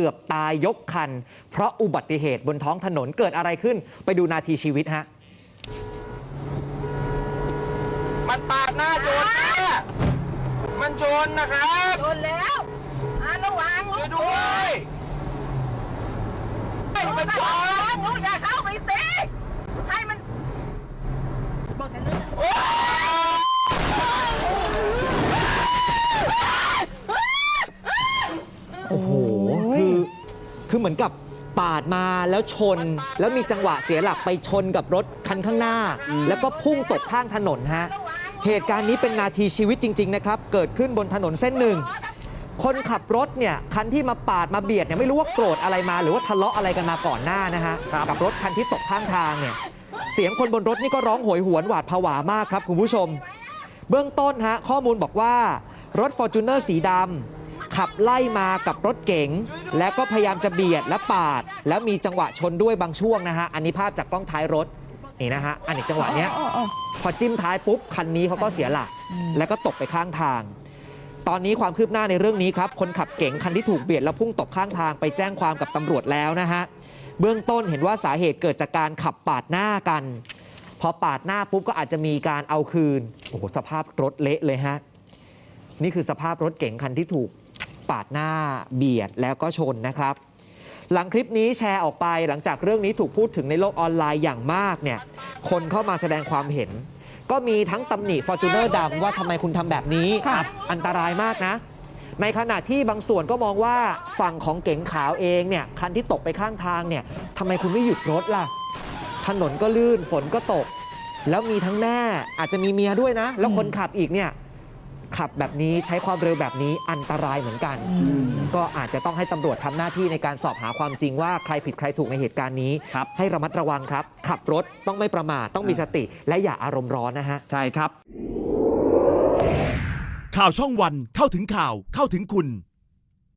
เกือบตายยกคัน เพราะอุบัติเหตุบนท้องถนนเกิดอะไรขึ้น ไปดูนาทีชีวิตฮะ มันปาดหน้าชนนะมันชนนะครับโดนแล้วอ่าระวังช่วยด้วยให้มันชน ลูกอย่าเข้าไปสิให้มันบอกกันเลย โอ้ย โอ้โห คือ คือเหมือนกับปาดมาแล้วชน แล้วมีจังหวะเสียหลักไปชนกับรถคันข้างหน้า แล้วก็พุ่งตกข้างถนนฮะเหตุการณ์นี้เป็นนาทีชีวิตจริง ๆ นะครับ เกิดขึ้นบนถนนเส้นหนึ่ง คนขับรถเนี่ยคันที่มาปาดมาเบียดเนี่ยไม่รู้ว่าโกรธอะไรมา หรือว่าทะเลาะอะไรกันมาก่อนหน้านะฮะกับรถคันที่ตกข้างทางเนี่ยเสียงคนบนรถนี่ก็ร้องโหยหวนหวาดผวามากครับคุณผู้ชม เบื้องต้นฮะข้อมูลบอกว่ารถ f o r t u n e r สีดำ ขับไล่มากับรถเก๋งแล้วก็พยายามจะเบียดและปาด แล้วมีจังหวะชนด้วยบางช่วงนะฮะ อันนี้ภาพจากกล้องท้ายรถนี่นะฮะ อันนี้จังหวะเนี้ยพอจิ้มท้ายปุ๊บคันนี้เขาก็เสียหลัก แล้วก็ตกไปข้างทาง ตอนนี้ความคืบหน้าในเรื่องนี้ครับ คนขับเก๋งคันที่ถูกเบียดแล้วพุ่งตกข้างทางไปแจ้งความกับตำรวจแล้วนะฮะ เบื้องต้นเห็นว่าสาเหตุเกิดจากการขับปาดหน้ากัน พอปาดหน้าปุ๊บก็อาจจะมีการเอาคืน โอ้โหสภาพรถเละเลยฮะ นี่คือสภาพรถเก๋งคันที่ถูก ปาดหน้าเบียดแล้วก็ชนนะครับ หลังคลิปนี้แชร์ออกไปหลังจากเรื่องนี้ถูกพูดถึงในโลกออนไลน์อย่างมากเนี่ยคนเข้ามาแสดงความเห็น ก็มีทั้งตำหนิ f o r t u n e r ดำว่าทำไมคุณทำแบบนี้ครับอันตรายมากนะ ในขณะที่บางส่วนก็มองว่าฝั่งของเก๋งขาวเองเนี่ยคันที่ตกไปข้างทางเนี่ยทำไมคุณไม่หยุดรถล่ะ ถนนก็ลื่นฝนก็ตก แล้วมีทั้งแม่อาจจะมีเมียด้วยนะ แล้วคนขับอีกเนี่ย ขับแบบนี้ใช้ความเร็วแบบนี้อันตรายเหมือนกัน ก็อาจจะต้องให้ตำรวจทำหน้าที่ในการสอบหาความจริงว่าใครผิดใครถูกในเหตุการณ์นี้ครับให้ระมัดระวังครับ ขับรถต้องไม่ประมาทต้องมีสติ และอย่าอารมณ์ร้อนนะฮะ ใช่ครับ ข่าวช่องวันเข้าถึงข่าวเข้าถึงคุณ